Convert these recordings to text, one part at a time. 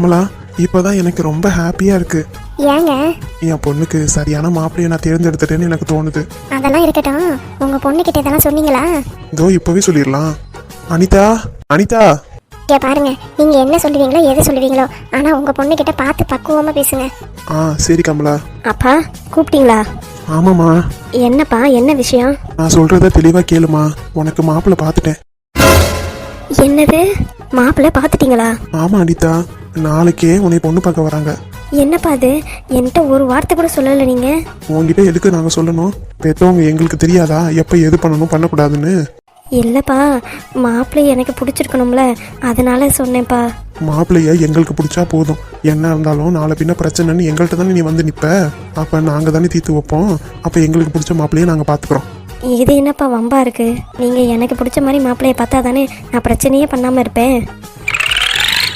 கமலா இப்போதான் எனக்கு ரொம்ப ஹாப்பியா இருக்கு. ஏங்க? என் பொண்ணுக்கு சரியான மாப்பிள்ளையை நான் தேர்ந்தெடுத்துட்டேன்னு எனக்கு தோணுது. அதெல்லாம் இருக்கட்டும். உங்க பொண்ணு கிட்ட இதெல்லாம் சொன்னீங்களா? இதோ இப்போவே சொல்லிடலாம். அனிதா அனிதா! இங்க பாருங்க நீங்க என்ன சொல்லுவீங்களோ எது சொல்லுவீங்களோ ஆனா உங்க பொண்ணு கிட்ட பார்த்து பக்குவமா பேசுங்க. ஆ சரி கமலா. அப்பா கூப்பிட்டீங்களா? ஆமாம்மா. என்னப்பா என்ன விஷயம்? நான் சொல்றத தெளிவா கேளுமா. உனக்கு மாப்பிள்ளை பார்த்துட்டேன். என்னது? மாப்பிள்ளை பார்த்துட்டீங்களா? ஆமா அனிதா. நாளைக்கே உன்னை பொண்ணு பார்க்க வராங்க. என்னப்பா அது? என்கிட்ட ஒரு வார்த்தை கூட சொல்லலை நீங்க. உங்ககிட்ட எதுக்கு நாங்கள் சொல்லணும்? பெற்றவங்க எங்களுக்கு தெரியாதா? எப்போ எது பண்ணணும்? பண்ணக்கூடாதுன்னு. இல்லப்பா மாப்பிள்ளை எனக்கு பிடிச்சிருக்கணும்ல. அதனால சொன்னேன்ப்பா. மாப்பிள்ளைய எங்களுக்கு பிடிச்சா போதும். என்ன இருந்தாலும் நாளை பின்ன பிரச்சனைன்னு எங்கள்கிட்ட தானே நீ வந்து நிற்ப அப்போ நாங்கள் தானே தீர்த்து வைப்போம். அப்போ எங்களுக்கு பிடிச்ச மாப்பிள்ளையை நாங்கள் பார்த்துக்குறோம். இது என்னப்பா வம்பா இருக்கு? நீங்க எனக்கு பிடிச்ச மாதிரி மாப்பிள்ளைய பார்த்தா தானே நான் பிரச்சனையே பண்ணாம இருப்பேன்.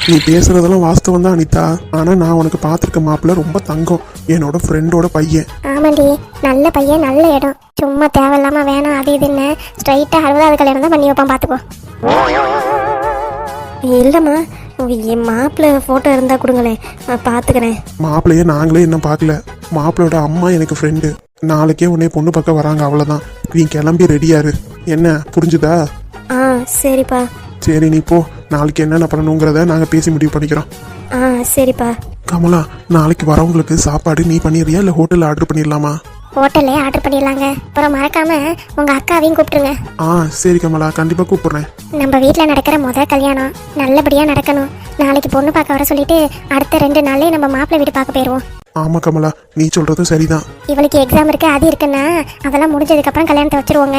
நீ பேசுறதெல்லாம் வாஸ்தவம் தான் அனிதா. ஆனால் நான் உனக்கு பார்த்துருக்க மாப்பிள்ளை ரொம்ப தங்கம். என்னோட ஃப்ரெண்டோட பையன். ஆமாண்டி நல்ல பையன் நல்ல இடம். சும்மா தேவையில்லாம வேணாம் அது இதுன்னு ஸ்ட்ரைட்டா அறுபதாவது கல்யாணம் தான் பண்ணி வைப்பான் பாத்துக்கோ இல்லைம்மா என் மாப்பிள்ளை ஃபோட்டோ இருந்தால் கொடுங்களேன். நான் பார்த்துக்கிறேன். மாப்பிள்ளைய நாங்களே இன்னும் பார்க்கல. மாப்பிள்ளையோட அம்மா எனக்கு ஃப்ரெண்டு நாளைக்கே உன்னை பொண்ணு பார்க்க வராங்க அவ்வளோதான் நீ கிளம்பி ரெடியாரு என்ன புரிஞ்சுதா? ஆ சரிப்பா. சரி நீ போ. நாளைக்கு என்னென்ன பண்ணணுங்கிறத நாங்கள் பேசி முடிவு பண்ணிக்கிறோம். ஆ சரிப்பா. கமலா நாளைக்கு வரவங்களுக்கு சாப்பாடு நீ பண்ணிடுறியா? இல்லை ஹோட்டலில் ஆர்டர் பண்ணிடலாமா? ஹோட்டல்லே ஆர்டர் பண்ணிடலாங்க. அப்புறம் மறக்காம உங்க அக்காவையும் கூப்பிட்டுருங்க. ஆ சரி கமலா கண்டிப்பாக கூப்பிட்றேன். நம்ம வீட்டில் நடக்கிற முதல் கல்யாணம். நல்லபடியாக நடக்கணும். நாளைக்கு பொண்ணு பார்க்க வர சொல்லிட்டு அடுத்த ரெண்டு நாள்லயே நம்ம மாப்பிள்ளை வீடு பார்க்க போயிடுவோம் ஆமாம் கமலா நீ சொல்கிறதும் சரிதான். இவளுக்கு எக்ஸாம் இருக்கு அது இருக்குன்னா அதெல்லாம் முடிஞ்சதுக்கப்புறம் கல்யாணத்தை வச்சிருவோங்க.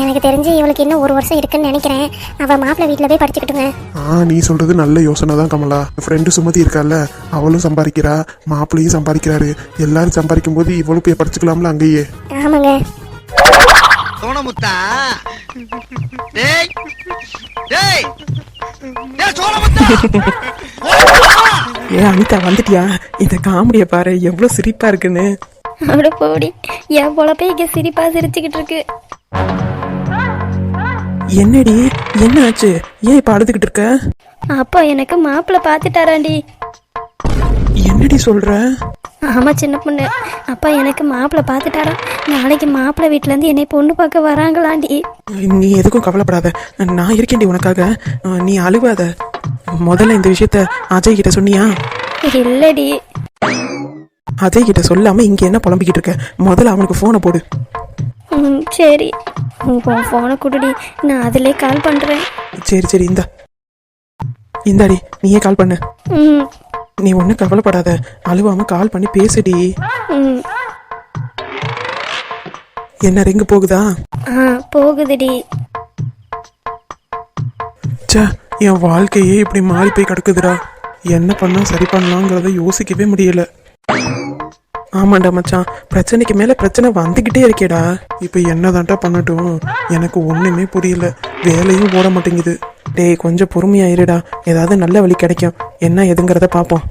எனக்கு தெரிஞ்சு இவளுக்கு இன்னும் ஒரு வருஷம் இருக்குன்னு நினைக்கிறேன். அவள் மாப்பிள்ளை வீட்டில் போய் படிச்சுக்கிட்டுங்க. ஆ நீ சொல்கிறது நல்ல யோசனை தான் கமலா. ஃப்ரெண்டு சுமதி இருக்கால அவளும் சம்பாதிக்கிறா மாப்பிள்ளையும் சம்பாதிக்கிறாரு. எல்லாரும் சம்பாதிக்கும் போது இவளும் போய் படிச்சுக்கலாம்ல அங்கேயே. ஆமாங்க. சோனமுத்தா டேய் டேய் டேய் சோனமுத்தா ஏ அனிதா வந்துட்டியா? இந்த காமெடியை பாரு எவ்வளவு சிரிப்பா இருக்குன்னு. அப்படி போடி என் பொழப்பே இங்கே சிரிப்பாக சிரிச்சுக்கிட்டு இருக்கு என்னடி? என்ன ஆச்சு ஏன் இப்ப அழுதுகிட்டு இருக்க அப்பா எனக்கு மாப்பிள்ளை பார்த்துட்டாராண்டி. என்னடி சொல்ற? ஆமா சின்ன பொண்ணு. அப்பா எனக்கு மாப்பிள்ளை பார்த்துட்டாரா? நாளைக்கு மாப்பிள்ளை வீட்டிலேருந்து என்னை பொண்ணு பார்க்க வராங்களாண்டி. நீ எதுக்கும் கவலைப்படாத. நான் இருக்கேன்டி உனக்காக. நீ அழுவாத முதல்ல இந்த விஷயத்த அஜய் கிட்ட சொன்னியா? இல்லடி. அஜய் கிட்ட சொல்லாம இங்க என்ன புலம்பிக்கிட்டு இருக்க? முதல்ல அவனுக்கு போனை போடு. ம் சரி. உன் ஃபோனை கொடுடி. நான் அதிலே கால் பண்ணுறேன் சரி சரி இந்தா. இந்தாடி நீயே கால் பண்ணு. ம். நீ ஒன்றும் கவலைப்படாத. அழுவாம கால் பண்ணி பேசுடி. ம். என்ன ரிங்கு போகுதா? ஆ போகுதுடி. ச்சே என் வாழ்க்கையே இப்படி மாறி போய் கிடக்குதுடா. என்ன பண்ணா சரி பண்ணலாங்கிறத யோசிக்கவே முடியல. ஆமாண்டா மச்சான். பிரச்சனைக்கு மேல பிரச்சனை வந்துகிட்டே இருக்கேடா. இப்போ என்னதான்டா பண்ணட்டும்? எனக்கு ஒண்ணுமே புரியல. வேலையும் ஓட மாட்டேங்குது. டேய் கொஞ்சம் பொறுமையாயிருடா. ஏதாவது நல்ல வழி கிடைக்கும். என்ன எதுங்கிறத பார்ப்போம்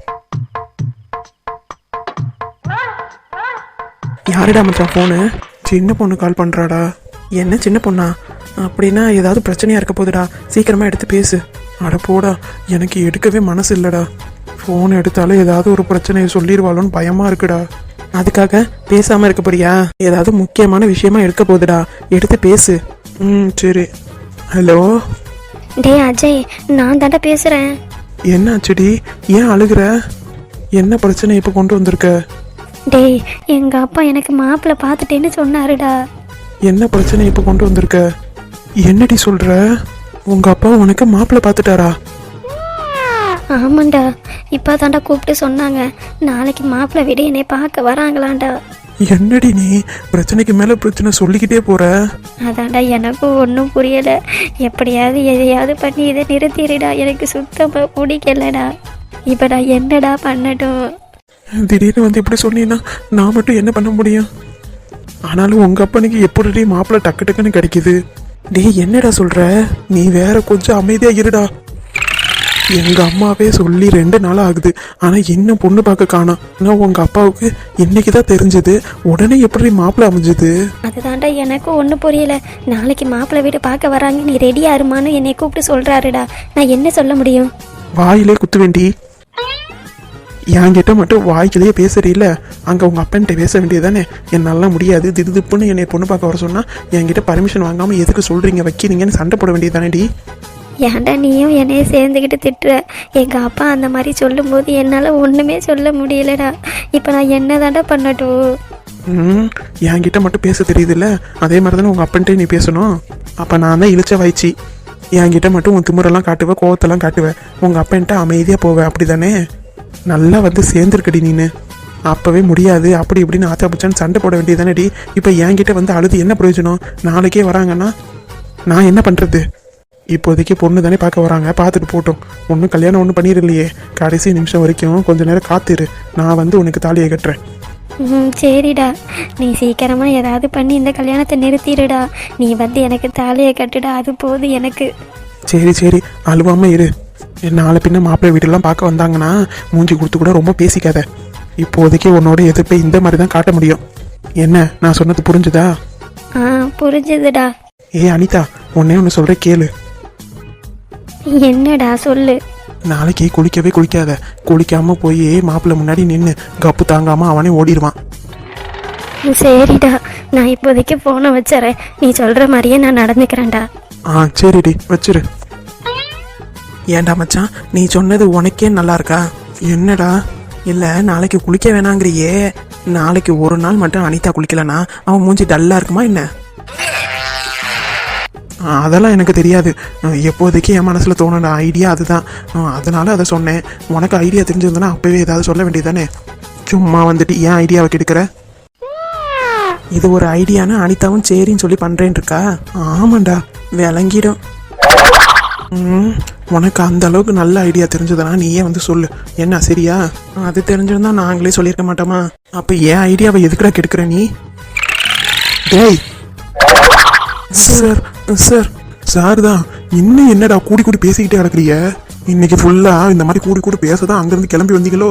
யாருடா மச்சான் ஃபோனு சின்ன பொண்ணு கால் பண்றாடா. என்ன சின்ன பொண்ணா? அப்படின்னா ஏதாவது பிரச்சனையா இருக்க போகுதுடா சீக்கிரமா எடுத்து பேசு. அட போடா. எனக்கு எடுக்கவே மனசு இல்லடா. ஃபோன் எடுத்தாலே ஏதாவது ஒரு பிரச்சனையை சொல்லிடுவாளோன்னு பயமா இருக்குடா. அதுக்காக பேசாம இருக்க போறியா? ஏதாவது முக்கியமான விஷயமா இருக்க போகுதுடா. எடுத்து பேசு. ம் சரி. ஹலோ? டேய் அஜய் நான் தாண்டா பேசுகிறேன் என்னாச்சுடி? ஏன் அழுகுற? என்ன பிரச்சனை இப்போ கொண்டு வந்திருக்க? டேய் எங்கள் அப்பா எனக்கு மாப்பிள்ளை பார்த்துட்டேன்னு சொன்னாருடா. என்ன பிரச்சனை இப்போ கொண்டு வந்திருக்க? என்னடி சொல்ற? உங்க அப்பா உனக்கு மாப்பிள்ளை பார்த்துட்டாரா? ஆமாண்டா இப்போ தாண்டா கூப்பிட்டு சொன்னாங்க. நாளைக்கு மாப்பிள்ளை வீடு என்னை பார்க்க வராங்களாண்டா. என்னடி நீ? பிரச்சனைக்கு மேல பிரச்சனை சொல்லிக்கிட்டே போற? அதான்டா எனக்கும் ஒன்றும் புரியலை. எப்படியாவது எதையாவது பண்ணி இதை நிறுத்திடுடா. எனக்கு சுத்தமாக பிடிக்கலடா. இப்போ நான் என்னடா பண்ணட்டும்? திடீர்னு வந்து இப்படி சொன்னீங்கன்னா நான் மட்டும் என்ன பண்ண முடியும்? ஆனாலும் உங்க அப்பனுக்கு எப்படி மாப்பிள்ளை டக்கு டக்குன்னு கிடைக்குது? டேய் என்னடா சொல்ற? நீ வேற கொஞ்சம் அமைதியா இருடா. எங்க அம்மாவே சொல்லி ரெண்டு நாள் ஆகுது. ஆனா இன்னும் பொண்ணு பார்க்க காணோம்? ஆனா உங்க அப்பாவுக்கு இன்னைக்கு தான் தெரிஞ்சது. உடனே எப்படி மாப்பிள்ளை அமைஞ்சது? அதுதான்டா எனக்கும் ஒன்றும் புரியல. நாளைக்கு மாப்பிள்ளை வீடு பார்க்க வராங்க. நீ ரெடியா இருமான்னு என்னை கூப்பிட்டு சொல்கிறாருடா நான் என்ன சொல்ல முடியும்? வாயிலே குத்து வேண்டி. என்கிட்ட மட்டும் வாய்க்கிலேயே பேசுறீல்ல அங்கே உங்கள் அப்பன்ட்ட பேச வேண்டியதானே என்னால முடியாது. திடுதிப்புன்னு என்னை பொண்ணு பார்க்க வர சொன்னால் என்கிட்ட பர்மிஷன் வாங்காமல் எதுக்கு சொல்கிறீங்க வைக்கிறீங்கன்னு சண்டை போட வேண்டியதானேடி ஏன்டா நீயும் என்னைய சேர்ந்துக்கிட்டு திட்டுற? எங்கள் அப்பா அந்த மாதிரி சொல்லும்போது என்னால் ஒன்றுமே சொல்ல முடியலடா. இப்போ நான் என்ன பண்ணட்டும்? ம் என்கிட்ட மட்டும் பேச தெரியுதுல்ல? அதே மாதிரி தானே உங்கள் அப்பன்ட்டே நீ பேசணும்? அப்போ நான் தான் இழிச்ச வாய்ச்சி. என்கிட்ட மட்டும் உன் திமுறெல்லாம் காட்டுவேன் கோவத்தெல்லாம் காட்டுவேன் உங்கள் அப்பன்ட்ட அமைதியாக போவேன் அப்படி தானே நல்லா வந்து சேர்ந்துருக்கடி நீனு. அப்போவே முடியாது அப்படி இப்படின்னு ஆச்சா புச்சான்னு சண்டை போட வேண்டியது வேண்டியதானேடி இப்போ என்கிட்ட வந்து அழுது என்ன பிரயோஜனம்? நாளைக்கே வராங்கன்னா நான் என்ன பண்ணுறது இப்போதைக்கு பொண்ணு தானே பார்க்க வராங்க. பார்த்துட்டு போட்டோம் ஒன்றும் கல்யாணம் ஒன்றும் பண்ணிடலையே. கடைசி நிமிஷம் வரைக்கும் கொஞ்ச நேரம் காத்திரு. நான் வந்து உனக்கு தாலியை கட்டுறேன். ம் சரிடா. நீ சீக்கிரமாக ஏதாவது பண்ணி இந்த கல்யாணத்தை நிறுத்திடுடா. நீ வந்து எனக்கு தாலியை கட்டுடா. அது போதும் எனக்கு. சரி சரி. அழுவாம இரு. நாளை பின்ன மாப்பிள்ளை வீடெல்லாம் பார்க்க வந்தாங்கன்னா மூஞ்சி கொடுத்து கூட ரொம்ப பேசிக்காத. இப்போதைக்கு உன்னோட எதிர்ப்பை இந்த மாதிரி தான் காட்ட முடியும். என்ன? நான் சொன்னது புரிஞ்சுதா? ஆ புரிஞ்சுதுடா. ஏ அனிதா உன்னே ஒன்று சொல்கிறேன் கேளு. என்னடா சொல்லு? நாளைக்கு குளிக்கவே குளிக்காத. குளிக்காம போய் மாப்பிள்ளை முன்னாடி நின்று கப்பு தாங்காம அவனே ஓடிடுவான். சரிடா நான் இப்போதைக்கு ஃபோனை வச்சுறேன். நீ சொல்கிற மாதிரியே நான் நடந்துக்கிறேன்டா. ஆ சரிடி வச்சிரு. ஏன்டா மச்சான் நீ சொன்னது உனக்கே நல்லா இருக்கா? என்னடா? இல்லை நாளைக்கு குளிக்க வேணாங்கிறியே. நாளைக்கு ஒரு நாள் மட்டும் அனிதா குளிக்கலனா அவன் மூஞ்சி டல்லா இருக்குமா என்ன? அதெல்லாம் எனக்கு தெரியாது. எப்போதைக்கு என் மனசில் தோணுன ஐடியா அதுதான். அதனால் அதை சொன்னேன். உனக்கு ஐடியா தெரிஞ்சிருந்தனா அப்போவே ஏதாவது சொல்ல வேண்டியதானே சும்மா வந்துட்டு ஏன் ஐடியாவை கெடுக்கிற? இது ஒரு ஐடியான்னு அனிதாவும் சரின்னு சொல்லி பண்ணுறேன்னு இருக்கா ஆமாண்டா விளங்கிடும். ம், உனக்கு அந்த அளவுக்கு நல்ல ஐடியா தெரிஞ்சதுனா நீயே வந்து சொல்லு. என்ன சரியா? அது தெரிஞ்சிருந்தா நாங்களே சொல்லியிருக்க மாட்டோமா? அப்போ ஏன் ஐடியாவை எதுக்குடா கெடுக்கிற நீ? டேய் சார் சார் சார் தான் இன்னும் என்னடா கூடி கூடி பேசிக்கிட்டே கிடக்குறீங்க இன்னைக்கு ஃபுல்லா இந்த மாதிரி கூடி கூடி பேசதான் அங்கிருந்து கிளம்பி வந்தீங்களோ?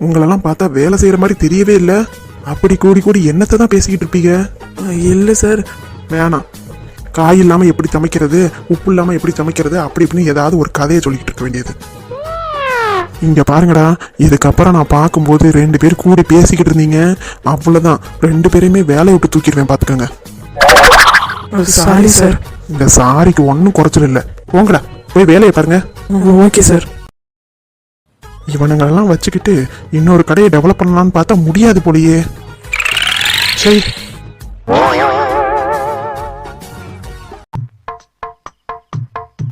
உங்களெல்லாம் பார்த்தா வேலை செய்யற மாதிரி தெரியவே இல்லை. அப்படி கூடி கூடி என்னத்தை தான் பேசிக்கிட்டு இருப்பீங்க? இல்லை சார் வேணாம். காய் இல்லாம எப்படி சமைக்கிறது உப்பு இல்லாம எப்படி சமைக்கிறது அப்படி இப்படின்னு ஏதாவது ஒரு கதையை சொல்லிக்கிட்டு இருக்க வேண்டியது. இங்க பாருங்கடா இதுக்கப்புறம் நான் பார்க்கும்போது ரெண்டு பேர் கூடி பேசிக்கிட்டு இருந்தீங்க. அவ்வளவுதான். ரெண்டு பேரையுமே வேலையை விட்டு தூக்கிடுவேன் பாத்துக்கோங்க. சாரி சார் இந்த சாரிக்கு ஒன்றும் குறைச்சல் இல்லை. போங்கடா போய் வேலையை பாருங்க. ஓகே சார் இவனுங்களெல்லாம் வச்சுக்கிட்டு இன்னொரு கடையை டெவலப் பண்ணலாம்னு பார்த்தா முடியாது போலயே. சரி.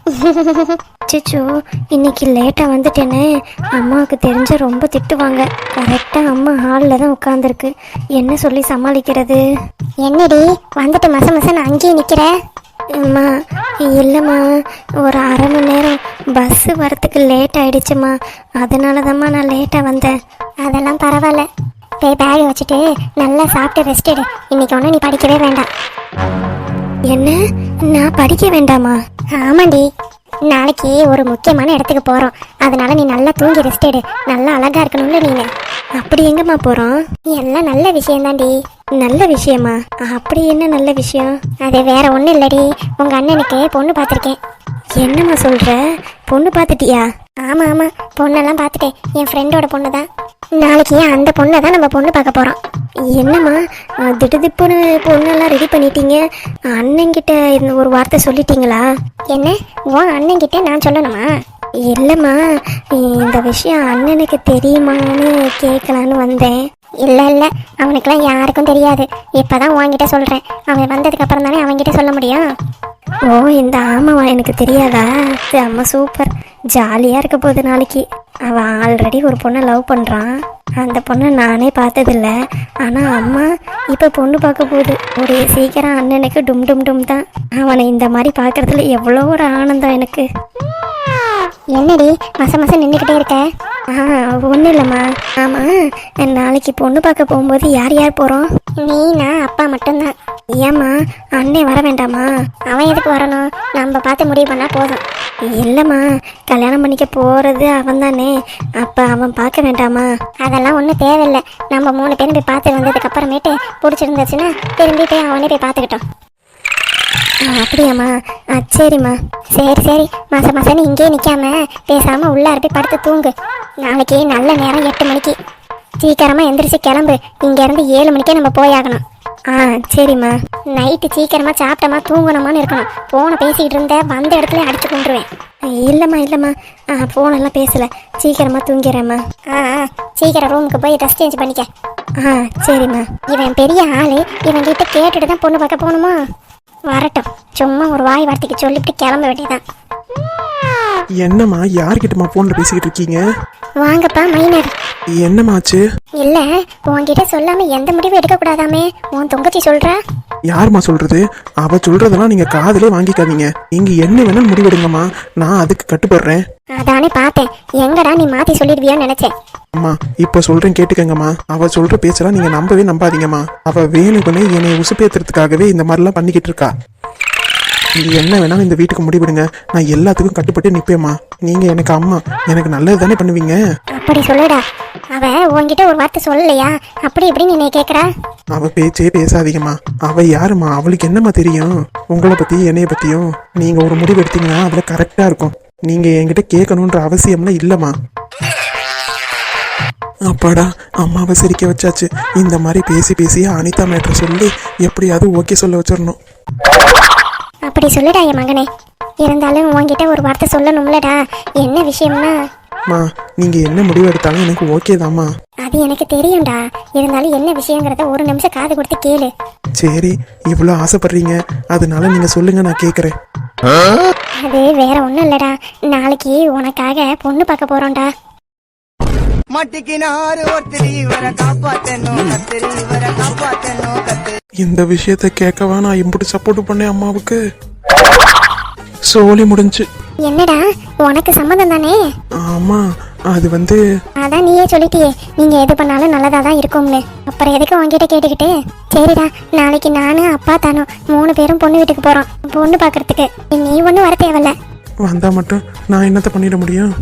சிச்சோ இன்னைக்கு லேட்டாக வந்துட்டேனே. அம்மாவுக்கு தெரிஞ்ச ரொம்ப திட்டுவாங்க. கரெக்டாக அம்மா ஹாலில் தான் உட்காந்துருக்கு என்ன சொல்லி சமாளிக்கிறது? என்னடி வந்துட்டு மச மசன்னு அங்கேயே நிற்கிற அம்மா இல்லைம்மா. ஒரு அரை மணி நேரம் பஸ்ஸு வரத்துக்கு லேட் ஆயிடுச்சுமா அதனால தாம்மா நான் லேட்டாக வந்தேன். அதெல்லாம் பரவாயில்ல. போய் பேக் வச்சுட்டு நல்லா சாப்பிட்டு ரெஸ்ட் எடு. இன்னைக்கு ஒன்றும் நீ படிக்கவே வேண்டாம். என்ன? நான் படிக்க வேண்டாமா? ஆமாண்டி. நாளைக்கு ஒரு முக்கியமான இடத்துக்கு போறோம். அதனால நீ நல்லா தூங்கி ரெஸ்ட் எடு. நல்லா அழகா இருக்கணும்ல நீனு. அப்படி எங்கம்மா போறோம்? எல்லாம் நல்ல விஷயம்தாண்டி நல்ல விஷயமா? அப்படி என்ன நல்ல விஷயம்? அது வேற ஒன்றும் இல்லடி. உங்க அண்ணனுக்கு பொண்ணு பார்த்துருக்கேன். என்னம்மா சொல்ற? பொண்ணு பார்த்துட்டியா? ஆமா ஆமா. பொண்ணெல்லாம் பார்த்துட்டேன். என் ஃப்ரெண்டோட பொண்ணு தான் நாளைக்கு அந்த பொண்ணை தான் நம்ம பொண்ணு பார்க்க போறோம். என்னம்மா திடுதிப்புன்னு பொண்ணெல்லாம் ரெடி பண்ணிட்டீங்க. அண்ணன்கிட்ட இந்த ஒரு வார்த்தை சொல்லிட்டீங்களா? என்ன? உன் அண்ணன்கிட்ட நான் சொல்லணுமா? இல்லைம்மா இந்த விஷயம் அண்ணனுக்கு தெரியுமான்னு கேட்கலான்னு வந்தேன். இல்லை இல்லை. அவனுக்கெல்லாம் யாருக்கும் தெரியாது. இப்போதான் உன்கிட்ட சொல்கிறேன் அவன் வந்ததுக்கு அப்புறம் தானே அவன்கிட்ட சொல்ல முடியும்? ஓ இந்த ஆமாவா எனக்கு தெரியாதா? அம்மா சூப்பர் ஜாலியாக இருக்க போகுது நாளைக்கு. அவன் ஆல்ரெடி ஒரு பொண்ணை லவ் பண்ணுறான் அந்த பொண்ணை நானே பார்த்ததில்ல. ஆனால் அம்மா இப்போ பொண்ணு பார்க்க போகுது. ஒரு சீக்கிரம் அண்ணனுக்கு டும் டும் டும் தான். அவனை இந்த மாதிரி பார்க்கறதுல எவ்வளோ ஒரு ஆனந்தம் எனக்கு. என்னடி மச மச நின்றுக்கிட்டே இருக்க? ஆ ஒன்றும் இல்லைம்மா. ஆமாம் நாளைக்கு பொண்ணு பார்க்க போகும்போது யார் யார் போகிறோம் நீ நான் அப்பா மட்டும்தான். ஏம்மா அண்ணே வர வேண்டாமா? அவன் எதுக்கு வரணும்? நம்ம பார்த்து முடிவு பண்ணால் போதும். இல்லைம்மா கல்யாணம் பண்ணிக்க போகிறது அவன் தானே அப்போ அவன் பார்க்க வேண்டாமா? அதெல்லாம் ஒன்றும் தேவையில்லை. நம்ம மூணு பேரும் போய் பார்த்து வந்ததுக்கு அப்புறமேட்டு பிடிச்சிருந்துச்சுன்னா திரும்பி போய் அவனே போய் பார்த்துக்கிட்டோம். அப்படியாம்மா. ஆ சரிம்மா. சரி சரி. மாசம் மாசம் இங்கேயே நிற்காம பேசாமல் உள்ளார போய் படுத்து தூங்கு. நாளைக்கு நல்ல நேரம் எட்டு மணிக்கு. சீக்கிரமா எந்திரிச்சு கிளம்பு. இங்கேருந்து ஏழு மணிக்கே நம்ம போயாகணும். ஆ சரிம்மா. நைட்டு சீக்கிரமா சாப்பிட்டமா தூங்கணுமான்னு இருக்கணும். ஃபோனை பேசிக்கிட்டு இருந்தேன். வந்த இடத்துல அடிச்சு கொண்டுருவேன் இல்லைம்மா இல்லைம்மா. ஆ ஃபோனெல்லாம் பேசலை. சீக்கிரமா தூங்கிறேம்மா ஆ ஆ சீக்கிரம் ரூமுக்கு போய் ட்ரெஸ் சேஞ்ச் பண்ணிக்க. ஆ சரிம்மா. இவன் பெரிய ஆள். இவன் கிட்ட கேட்டுட்டு தான் பொண்ணு பார்க்க போகணுமா? வரட்டும். சும்மா ஒரு வாய் வார்த்தைக்கு சொல்லிவிட்டு கிளம்ப வேண்டியதான் என்னம்மா யார்கிட்டம்மா ஃபோனில் பேசிக்கிட்டு இருக்கீங்க? வாங்கப்பா மைனர். என்னம்மாச்சு? இல்ல உன்கிட்ட சொல்லாம எந்த முடிவும் எடுக்க கூடாதாமே உன் தொங்கச்சி சொல்றா? யாரும்மா சொல்றது? அவ சொல்றதெல்லாம் நீங்க காதுலயே வாங்கிக்காதீங்க. நீங்க என்ன வேணாலும் முடிவெடுங்கம்மா. நான் அதுக்கு கட்டுப்படுறேன். அதானே பார்த்தேன். எங்கடா நீ மாத்தி சொல்லிடுவியோன்னு நினைச்சேன். அம்மா இப்ப சொல்றேன் கேட்டுக்கங்கம்மா. அவ சொல்ற பேச்செல்லாம் நீங்க நம்பவே நம்பாதீங்கம்மா. அவ வேணுக்குன்னு என்னை உசுப்பேத்துறதுக்காகவே இந்த மாதிரிலாம் பண்ணிக்கிட்டு இருக்கா. நீங்க என்ன வேணாலும் இந்த வீட்டுக்கு முடிவெடுங்க. நான் எல்லாத்துக்கும் கட்டுப்பட்டு நிப்பேம்மா. நீங்க எனக்கு அம்மா. எனக்கு நல்லது தானே பண்ணுவீங்க? அப்படி சொல்லுடா. அவ உன்கிட்ட ஒரு வார்த்தை சொல்லலையா? அப்படி இப்படி நீ கேக்குறா. அவ பேச்சே பேசாதீங்கம்மா. அவ யாரும்மா? அவளுக்கு என்னம்மா தெரியும்? உங்களை பத்தி என்னைய பத்தியும். நீங்க ஒரு முடிவு எடுத்தீங்கன்னா அதுல கரெக்டா இருக்கும். நீங்க என்கிட்ட கேட்கணுன்ற அவசியம்லாம் இல்லம்மா. அப்பாடா அம்மாவை சிரிக்க வச்சாச்சு. இந்த மாதிரி பேசி பேசி அனிதா மேட்ரு சொல்லி எப்படியாவது ஓகே சொல்ல வச்சிடணும். அப்படி சொல்லுடா என் மகனே. இருந்தாலும் உன்கிட்ட ஒரு வார்த்தை சொல்லணும்லடா. என்ன விஷயம்னா? மா நீங்க என்ன முடிவு எடுத்தாலும் எனக்கு ஓகே தாம்மா அது எனக்கு தெரியும்டா. இருந்தாலும் என்ன விஷயங்கிறத ஒரு நிமிஷம் காது கொடுத்து கேளு. சரி இவ்வளோ ஆசைப்படுறீங்க. அதனால நீங்க சொல்லுங்க நான் கேட்குறேன் அது வேற ஒண்ணும் இல்லடா. நாளைக்கு உனக்காக பொண்ணு பார்க்க போறோம்டா. மட்டிக்கினாரு ஒருத்தர் இவரை காப்பாத்தணும் கத்திரி இவரை காப்பாத்தணும் கத்து இந்த விஷயத்த கேட்கவா நான் இம்புட்டு சப்போர்ட் பண்ணேன் அம்மாவுக்கு. சோலி முடிஞ்சு. என்னடா? உனக்கு சம்மதம் தானே? ஆமா அது வந்து அதான் நீயே சொல்லிட்டியே. நீங்க எது பண்ணாலும் நல்லதா தான் இருக்கும்னு. அப்புறம் எதுக்கு உன்கிட்ட கேட்டுக்கிட்டு? சரிடா நாளைக்கு நானு அப்பா தானோ மூணு பேரும் பொண்ணு வீட்டுக்கு போறோம். பொண்ணு பார்க்கறதுக்கு நீ ஒன்றும் வர தேவையில்ல. வந்தா மட்டும் நான் என்னத்த பண்ணிட முடியும்?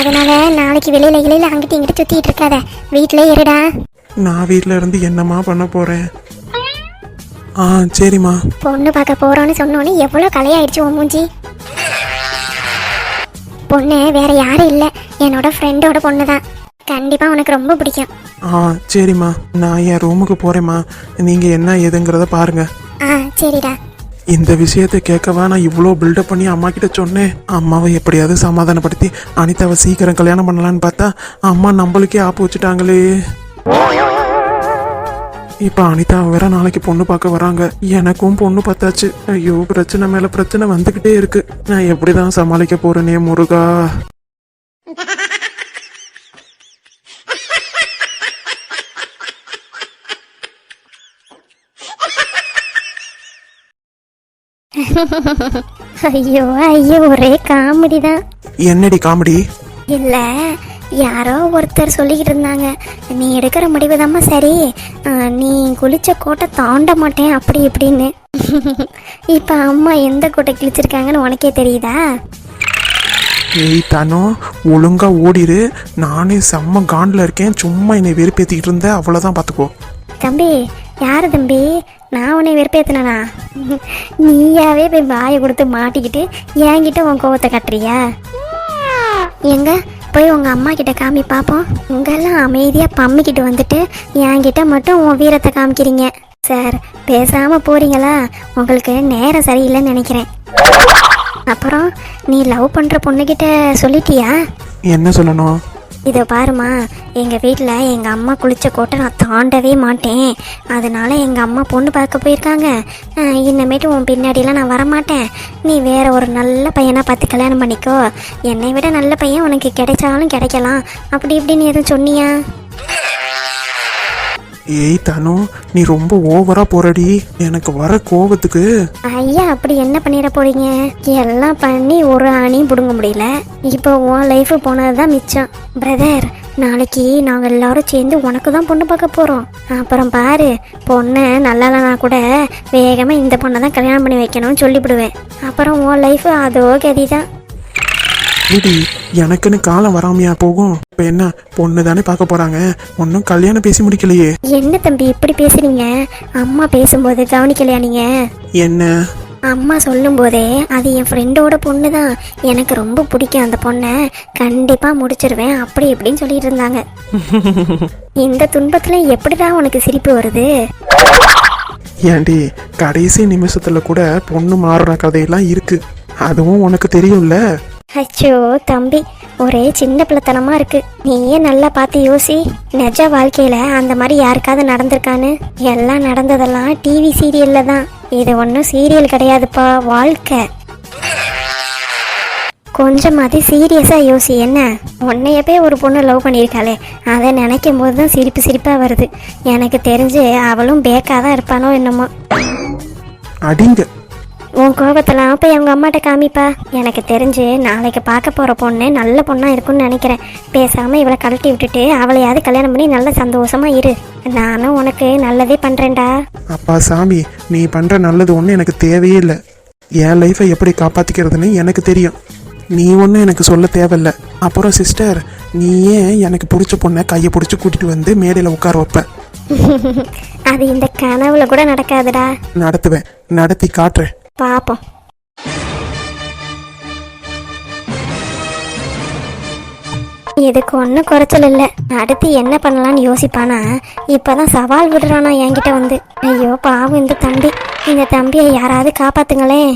அதனால நாளைக்கு வெளியில இலையில அங்கிட்டு இங்கிட்டு சுத்திட்டு இருக்காத. வீட்டிலே இருடா. நான் வீட்ல இருந்து என்னம்மா பண்ண போறேன்? ஆ சரிம்மா. பொண்ணு பார்க்க போறோம்னு சொன்னோன்னே எவ்வளோ கலையாயிடுச்சு உன் மூஞ்சி? பொண்ணு வேற யாரும் இல்லை. என்னோட ஃப்ரெண்டோட பொண்ணு தான் கண்டிப்பா உனக்கு ரொம்ப பிடிக்கும். ஆ சரிம்மா. நான் என் ரூமுக்கு போறேம்மா. நீங்க என்ன ஏதுங்கிறத பாருங்க. ஆ சரிடா. இந்த விஷயத்தை கேட்கவா நான் இவ்வளோ பில்டப் பண்ணி அம்மா கிட்ட சொன்னேன். அம்மாவை எப்படியாவது சமாதானப்படுத்தி அனிதாவை சீக்கிரம் கல்யாணம் பண்ணலான்னு பார்த்தா அம்மா நம்மளுக்கே ஆப்பு வச்சுட்டாங்களே. இப்போ அனிதா வேற நாளைக்கு பொண்ணு பார்க்க வராங்க. எனக்கும் பொண்ணு பார்த்தாச்சு. ஐயோ பிரச்சனை மேல பிரச்சனை வந்துகிட்டே இருக்கு. நான் எப்படிதான் சமாளிக்க போறேனே முருகா? ஐயோ ஐயோ ஒரே காமெடி தான் என்னடி காமெடி? இல்ல யாரோ ஒருத்தர் சொல்லிக்கிட்டு இருந்தாங்க. நீ எடுக்கிற முடிவு சரி. ஆ, நீ குளிச்ச கோட்டை தாண்ட மாட்டேன் அப்படி இப்படின்னு. இப்ப அம்மா எந்த கோட்டை கிழிச்சிருக்காங்கன்னு உனக்கே தெரியுதா? ஏய் தானோ ஒழுங்கா ஓடிரு. நானே செம்ம காண்டில் இருக்கேன். சும்மா என்னை வெறுப்பேத்திக்கிட்டு இருந்த அவ்வளோதான் பார்த்துக்கோ தம்பி யாரு தம்பி? நான் உன்னை வெறுப்பேத்தினா நீயாவே போய் வாயை கொடுத்து மாட்டிக்கிட்டு என்கிட்ட உன் கோவத்தை கட்டுறியா? எங்க? போய் உங்கள் அம்மா கிட்ட காமி பார்ப்போம் இங்கெல்லாம் அமைதியாக பம்மிக்கிட்டு வந்துட்டு என்கிட்ட மட்டும் உன் வீரத்தை காமிக்கிறீங்க. சார் பேசாமல் போறீங்களா? உங்களுக்கு நேரம் சரியில்லைன்னு நினைக்கிறேன். அப்புறம் நீ லவ் பண்ணுற பொண்ணுகிட்ட சொல்லிட்டியா? என்ன சொல்லணும்? இதை பாருமா எங்கள் வீட்டில் எங்கள் அம்மா குளித்த கோட்டை நான் தாண்டவே மாட்டேன். அதனால் எங்கள் அம்மா பொண்ணு பார்க்க போயிருக்காங்க. இன்னமேட்டு உன் பின்னாடிலாம் நான் வரமாட்டேன். நீ வேற ஒரு நல்ல பையனாக பார்த்து கல்யாணம் பண்ணிக்கோ. என்னை விட நல்ல பையன் உனக்கு கிடைச்சாலும் கிடைக்கலாம். அப்படி இப்படின்னு எதுவும் சொன்னியா? ஏய் தனு நீ ரொம்ப ஓவரா போறடி. எனக்கு வர கோவத்துக்கு. ஐயா அப்படி என்ன பண்ணிட போறீங்க? எல்லாம் பண்ணி ஒரு அணி பிடுங்க முடியல. இப்போ உன் லைஃப் போனது தான் மிச்சம். பிரதர் நாளைக்கு நாங்கள் எல்லாரும் சேர்ந்து உனக்கு தான் பொண்ணு பார்க்க போகிறோம் அப்புறம் பாரு பொண்ணு நல்லாலனா கூட வேகமாக இந்த பொண்ணை தான் கல்யாணம் பண்ணி வைக்கணும்னு சொல்லிவிடுவேன். அப்புறம் உன் லைஃப் அதோ கதி தான் எனக்குன்னு காலம் வராமையா போகும்? இப்ப என்ன பொண்ணு தானே பார்க்க போறாங்க. ஒன்னும் கல்யாணம் பேசி முடிக்கலையே. என்ன தம்பி இப்படி பேசுறீங்க? அம்மா பேசும்போது கவனிக்கலையா நீங்க? என்ன? அம்மா சொல்லும்போதே அது என் ஃப்ரெண்டோட பொண்ணு தான் எனக்கு ரொம்ப பிடிக்கும் அந்த பொண்ணை. கண்டிப்பாக முடிச்சிருவேன். அப்படி இப்படின்னு சொல்லிட்டு இருந்தாங்க. இந்த துன்பத்துல எப்படிதான் உனக்கு சிரிப்பு வருது? ஏண்டி கடைசி நிமிஷத்துல கூட பொண்ணு மாறுற கதையெல்லாம் இருக்கு. அதுவும் உனக்கு தெரியும்ல? அச்சோ தம்பி ஒரே சின்ன பிள்ளைத்தனமா இருக்கு. நீயே நல்லா பார்த்து யோசி. நிஜ வாழ்க்கையில அந்த மாதிரி யாருக்காவது நடந்திருக்கான்னு? எல்லாம் நடந்ததெல்லாம் டிவி சீரியல்ல தான். இது ஒன்றும் சீரியல் கிடையாதுப்பா வாழ்க்கை. கொஞ்சமாதி சீரியஸாக யோசி என்ன? உன்னைய போய் ஒரு பொண்ணு லவ் பண்ணியிருக்காளே. அதை நினைக்கும் போது தான் சிரிப்பு சிரிப்பாக வருது. எனக்கு தெரிஞ்சு அவளும் பேக்காக தான் இருப்பானோ என்னமோ. அடிங்க. உன் கோபத்தெல்லாம் போய் அவங்க அம்மாட்ட காமிப்பா. எனக்கு தெரிஞ்சு நாளைக்கு பார்க்க போகிற பொண்ணு நல்ல பொண்ணாக இருக்கும்னு நினைக்கிறேன். பேசாமல் இவளை கழட்டி விட்டுட்டு அவளையாவது கல்யாணம் பண்ணி நல்ல சந்தோஷமா இரு. நானும் உனக்கு நல்லதே பண்ணுறேன்டா அப்பா சாமி நீ பண்ற நல்லது ஒன்றும் எனக்கு தேவையே இல்லை. என் லைஃப்பை எப்படி காப்பாத்திக்கிறதுன்னு எனக்கு தெரியும். நீ ஒன்றும் எனக்கு சொல்ல தேவையில்ல. அப்புறம் சிஸ்டர் நீயே எனக்கு பிடிச்ச பொண்ணை கையை பிடிச்சி கூட்டிட்டு வந்து மேடையில் உட்கார வைப்ப. அது இந்த கனவுல கூட நடக்காதுடா. நடத்துவேன். நடத்தி காட்டுறேன். பாப்போம். இதுக்கு ஒன்றும் குறைச்சல் இல்லை. அடுத்து என்ன பண்ணலாம்னு யோசிப்பானா? இப்போதான் சவால் விடுறானா என்கிட்ட வந்து. ஐயோ பாவம் இந்த தம்பி. இந்த தம்பியை யாராவது காப்பாத்துங்களேன்.